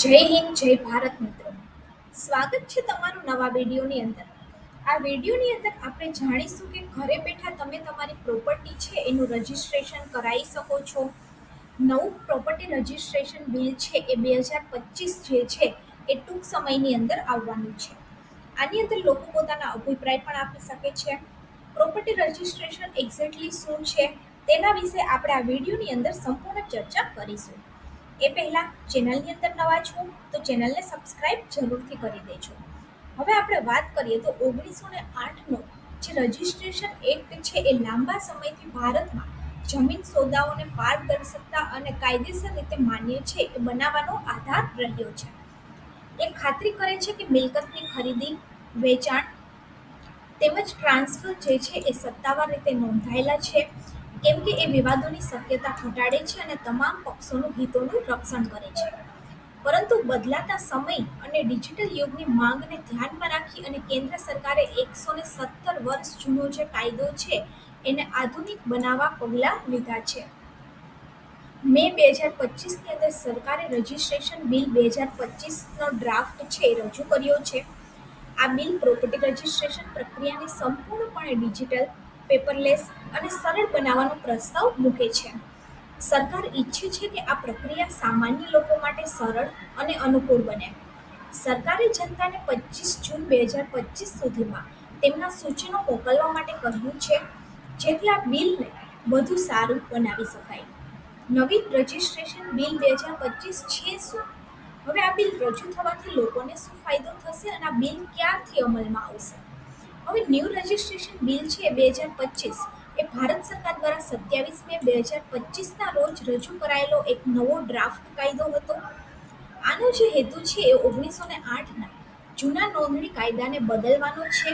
જય હિન્દ, જય ભારત મિત્રો સ્વાગત છે તમારું નવા વિડીયોની અંદર. આ વિડીયોની અંદર આપણે જાણીશું કે ઘરે બેઠા તમે તમારી પ્રોપર્ટી છે એનું રજિસ્ટ્રેશન કરાવી શકો છો. નવું પ્રોપર્ટી રજિસ્ટ્રેશન બિલ છે એ બે હજાર પચીસ જે છે એ ટૂંક સમયની અંદર આવવાનું છે. આની અંદર લોકો પોતાના અભિપ્રાય પણ આપી શકે છે. પ્રોપર્ટી રજિસ્ટ્રેશન એક્ઝેક્ટલી શું છે તેના વિશે આપણે આ વિડીયોની અંદર સંપૂર્ણ ચર્ચા કરીશું. એ પહેલાં ચેનલની અંદર નવા છો, તો ચેનલને સબસ્ક્રાઇબ જરૂરથી કરી દેજો. હવે આપણે વાત કરીએ તો ઓગણીસો ને આઠનો જે રજિસ્ટ્રેશન એક્ટ છે, એ લાંબા સમયથી ભારતમાં જમીન સોદાઓને પારદર્શકતા અને કાયદેસર રીતે માન્ય છે, એ બનાવવાનો આધાર રહ્યો છે. એ ખાતરી કરે છે કે મિલકતની ખરીદી, વેચાણ તેમજ ટ્રાન્સફર જે છે, એ સત્તાવાર રીતે નોંધાયેલા છે. કેમ કે એ વિવાદોની શક્યતા ઘટાડે છે અને તમામ પક્ષોનું હિતોનું રક્ષણ કરે છે. પરંતુ બદલાતા સમય અને ડિજિટલ યુગની માંગને ધ્યાનમાં રાખી અને કેન્દ્ર સરકારે એકસો ને સત્તર વર્ષ જૂનો જે કાયદો છે, એને આધુનિક બનાવવા પગલાં લીધા છે. મે બે હજાર પચીસની અંદર સરકારે રજિસ્ટ્રેશન બિલ બે હજાર પચીસનો ડ્રાફ્ટ છે એ રજૂ કર્યો છે. આ બિલ પ્રોપર્ટી રજિસ્ટ્રેશન પ્રક્રિયાને સંપૂર્ણપણે ડિજિટલ, પેપરલેસ અને સરળ બનાવવાનો પ્રસ્તાવ મૂકે છે. સરકાર ઈચ્છે છે કે આ પ્રક્રિયા સામાન્ય લોકો માટે સરળ અને અનુકૂળ બને. સરકારે જનતાને પચીસ જૂન બે હજાર પચીસ સુધીમાં તેમના સૂચનો મોકલવા માટે કહ્યું છે, જેથી આ બિલને વધુ સારું બનાવી શકાય. નવીન રજિસ્ટ્રેશન બિલ બે હજાર પચીસ છે શું? હવે આ બિલ રજૂ થવાથી લોકોને શું ફાયદો થશે અને આ બિલ ક્યારથી અમલમાં આવશે? હવે ન્યૂ રજિસ્ટ્રેશન બિલ છે બે હજાર પચીસ એ ભારત સરકાર દ્વારા સત્યાવીસ મે બે હજાર પચીસના રોજ રજૂ કરાયેલો એક નવો ડ્રાફ્ટ કાયદો હતો. આનો જે હેતુ છે એ ઓગણીસો ને આઠના જૂના નોંધણી કાયદાને બદલવાનો છે.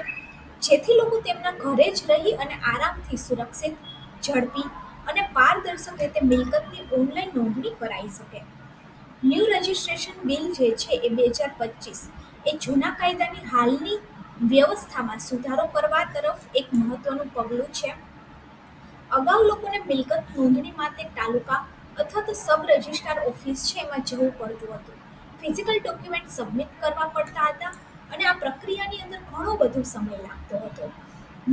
જેથી લોકો તેમના ઘરે જ રહી અને આરામથી સુરક્ષિત, ઝડપી અને પારદર્શક રીતે મિલકતની ઓનલાઈન નોંધણી કરાવી શકે. ન્યૂ રજિસ્ટ્રેશન બિલ જે છે એ બે હજાર પચીસ એ જૂના કાયદાની હાલની વ્યવસ્થામાં સુધારો કરવા તરફ એક મહત્વનું પગલું છે. અગાઉ લોકોને મિલકત નોંધણી માટે તાલુકા અથવા તો સબ રજિસ્ટ્રાર ઓફિસ છે એમાં જવું પડતું હતું. ફિઝિકલ ડોક્યુમેન્ટ સબમિટ કરવા પડતા હતા અને આ પ્રક્રિયાની અંદર ઘણો બધો સમય લાગતો હતો.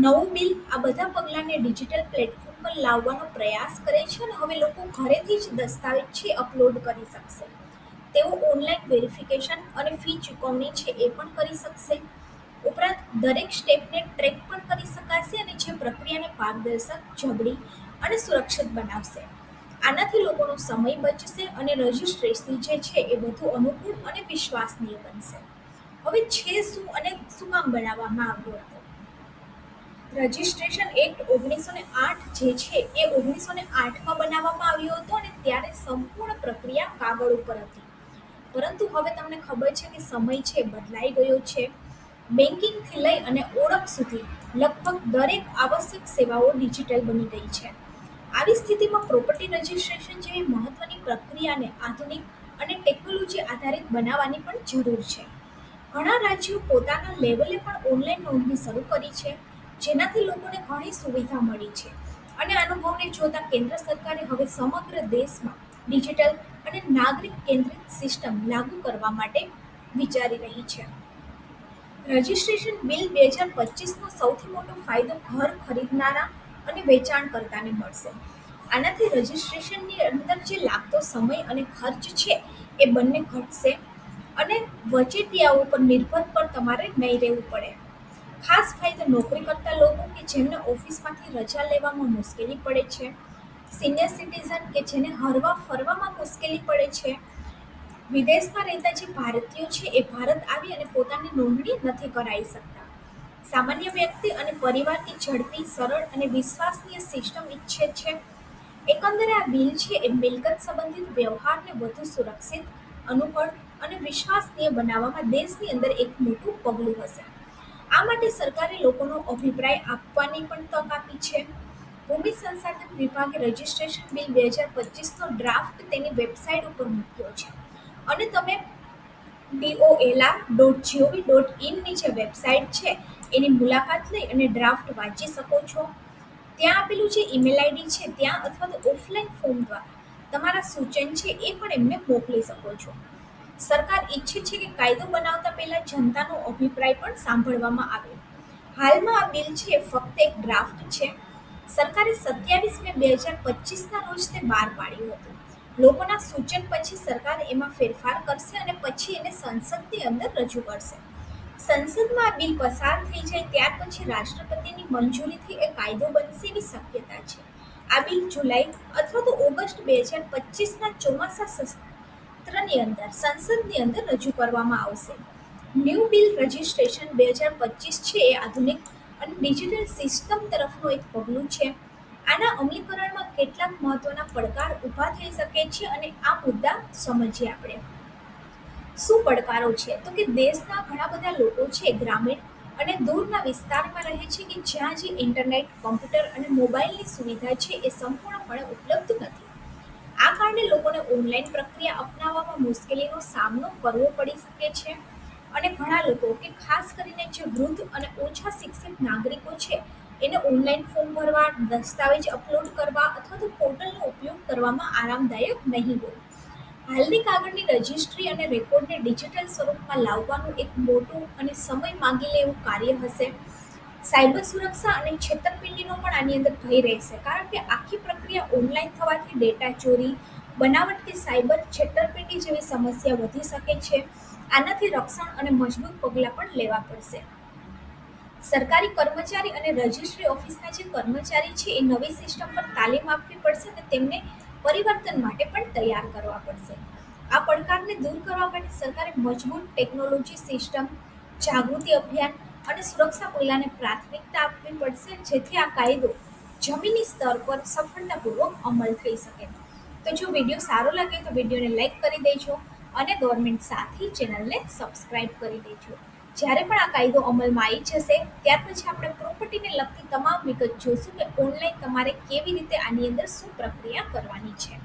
નવું બિલ આ બધા પગલાંને ડિજિટલ પ્લેટફોર્મ પર લાવવાનો પ્રયાસ કરે છે અને હવે લોકો ઘરેથી જ દસ્તાવેજ છે અપલોડ કરી શકશે. તેઓ ઓનલાઈન વેરિફિકેશન અને ફી ચૂકવણી છે એ પણ કરી શકશે. ઉપરાંત દરેક સ્ટેપને ટ્રેક પણ કરી શકાશે અને જે પ્રક્રિયાને પારદર્શક જબડી અને સુરક્ષિત બનાવશે. આનાથી લોકોનો સમય બચશે અને રજિસ્ટ્રેશન જે છે એ વધુ અનુકૂળ અને વિશ્વાસનીય બનશે. હવે છે શું અને શું કામ બનાવવામાં આવ્યું હતું? રજિસ્ટ્રેશન એક્ટ ઓગણીસો ને આઠ જે છે એ ઓગણીસો ને આઠમાં બનાવવામાં આવ્યો હતો અને ત્યારે સંપૂર્ણ પ્રક્રિયા કાગળ ઉપર હતી. પરંતુ હવે તમને ખબર છે કે સમય છે, બદલાઈ ગયો છે. બેન્કિંગથી લઈ અને ઓળખ સુધી લગભગ દરેક આવશ્યક સેવાઓ ડિજિટલ બની ગઈ છે. આવી સ્થિતિમાં પ્રોપર્ટી રજિસ્ટ્રેશન જેવી મહત્વની પ્રક્રિયાને આધુનિક અને ટેકનોલોજી આધારિત બનાવવાની પણ જરૂર છે. ઘણા રાજ્યો પોતાના લેવલે પણ ઓનલાઈન નોંધણી શરૂ કરી છે, જેનાથી લોકોને ઘણી સુવિધા મળી છે. અને અનુભવને જોતા કેન્દ્ર સરકારે હવે સમગ્ર દેશમાં ડિજિટલ અને નાગરિક કેન્દ્રિત સિસ્ટમ લાગુ કરવા માટે વિચારી રહી છે. રજિસ્ટ્રેશન બિલ બે હજાર પચીસનો સૌથી મોટો ફાયદો ઘર ખરીદનારા અને વેચાણકર્તાને મળશે. આનાથી રજિસ્ટ્રેશનની અંદર જે લાગતો સમય અને ખર્ચ છે, એ બંને ઘટશે અને વચેટિયાઓ પર નિર્ભર પર તમારે નહીં રહેવું પડે. ખાસ ફાયદો નોકરી કરતા લોકો કે જેમને ઓફિસમાંથી રજા લેવામાં મુશ્કેલી પડે છે, સિનિયર સિટીઝન કે જેને હરવા ફરવામાં મુશ્કેલી પડે છે વિદેશમાં રહેતા જે ભારતીયો છે, એ ભારત આવી અને પોતાની નોંધણી નથી કરાવી શકતા. સામાન્ય વ્યક્તિ અને પરિવારની ઝડપી, સરળ અને વિશ્વાસનીય સિસ્ટમ ઈચ્છે છે. એકંદરે આ બિલ છે, એ મિલકત સંબંધિત વ્યવહારને વધુ સુરક્ષિત, અનુકૂળ અને વિશ્વાસનીય બનાવવામાં દેશની અંદર એક મોટું પગલું હશે. આ માટે સરકારે લોકોનો અભિપ્રાય આપવાની પણ તક આપી છે. ભૂમિ સંસાધન વિભાગે રજિસ્ટ્રેશન બિલ બે હજાર પચીસનો ડ્રાફ્ટ તેની વેબસાઇટ ઉપર મૂક્યો છે. અને તમે ડીઓએલા dot G O V dot ઇનની જે વેબસાઇટ છે, એની મુલાકાત લઈ અને ડ્રાફ્ટ વાંચી શકો છો. ત્યાં આપેલું જે ઈમેલ આઈડી છે, ત્યાં અથવા તો ઓફલાઈન ફોર્મ દ્વારા તમારા સૂચન છે, એ પણ એમને મોકલી શકો છો. સરકાર ઈચ્છે છે કે કાયદો બનાવતા પહેલાં જનતાનો અભિપ્રાય પણ સાંભળવામાં આવે. હાલમાં આ બિલ છે એ ફક્ત એક ડ્રાફ્ટ છે. સરકારે સત્યાવીસ મે બે હજાર પચીસના રોજ તે બહાર પાડ્યું હતું. લોકોના સૂચન પછી સરકાર એમાં ફેરફાર કરશે અને પછી એને સંસદની અંદર રજૂ કરશે. સંસદમાં આ બિલ પસાર થઈ જાય ત્યાર પછી રાષ્ટ્રપતિની મંજૂરીથી એ કાયદો બનશે એવી શક્યતા છે. આ બિલ જુલાઈ અથવા તો ઓગસ્ટ બે હજાર પચીસના ચોમાસા સત્રની અંદર, સંસદની અંદર રજૂ કરવામાં આવશે. ન્યૂ બિલ રજિસ્ટ્રેશન બે હજાર પચીસ છે એ આધુનિક અને ડિજિટલ સિસ્ટમ તરફનું એક પગલું છે. આના અમલીકરણમાં કેટલાક મહત્વના પડકાર ઊભા થઈ શકે છે અને આ મુદ્દા સમજીએ આપણે. શું પડકારો છે? તો કે દેશના ઘણા બધા લોકો છે ગ્રામીણ અને દૂરના વિસ્તારમાં રહે છે કે જ્યાં જે ઇન્ટરનેટ, કોમ્પ્યુટર અને મોબાઈલની સુવિધા છે એ સંપૂર્ણપણે ઉપલબ્ધ નથી. આ કારણે લોકોને ઓનલાઈન પ્રક્રિયા અપનાવવામાં મુશ્કેલીનો સામનો કરવો પડી શકે છે અને ઘણા લોકો કે ખાસ કરીને જે વૃદ્ધ અને ઓછા શિક્ષિત નાગરિકો છે એને ઓનલાઈન ફોર્મ ભરવા, દસ્તાવેજ અપલોડ કરવા અથવા તો પોર્ટલનો ઉપયોગ કરવામાં આરામદાયક નહીં હોય. હાલની કાગળની રજિસ્ટ્રી અને રેકોર્ડને ડિજિટલ સ્વરૂપમાં લાવવાનું એક મોટું અને સમય માંગી લે એવું કાર્ય હશે. સાયબર સુરક્ષા અને છેતરપિંડીનો પણ આની અંદર ભય રહેશે, કારણ કે આખી પ્રક્રિયા ઓનલાઈન થવાથી ડેટા ચોરી, બનાવટ કે સાયબર છેતરપિંડી જેવી સમસ્યા વધી શકે છે. આનાથી રક્ષણ અને મજબૂત પગલાં પણ લેવા પડશે. સરકારી કર્મચારી અને રજિસ્ટ્રી ઓફિસના જે કર્મચારી છે, એ નવી સિસ્ટમ પર તાલીમ આપવી પડશે અને તેમને પરિવર્તન માટે પણ તૈયાર કરવા પડશે. આ પડકારને દૂર કરવા માટે સરકારે મજબૂત ટેકનોલોજી સિસ્ટમ, જાગૃતિ અભિયાન અને સુરક્ષા પગલાંને પ્રાથમિકતા આપવી પડશે, જેથી આ કાયદો જમીની સ્તર પર સફળતાપૂર્વક અમલ થઈ શકે. તો જો વીડિયો સારો લાગે તો વિડીયોને લાઈક કરી દેજો અને ગવર્મેન્ટ સાથી ચેનલને સબસ્ક્રાઈબ કરી દેજો. જ્યારે પણ આ કાયદો અમલમાં આવી જશે, ત્યાર પછી આપણે પ્રોપર્ટીને લગતી તમામ વિગત જોઈશું કે ઓનલાઈન તમારે કેવી રીતે આની અંદર શું પ્રક્રિયા કરવાની છે.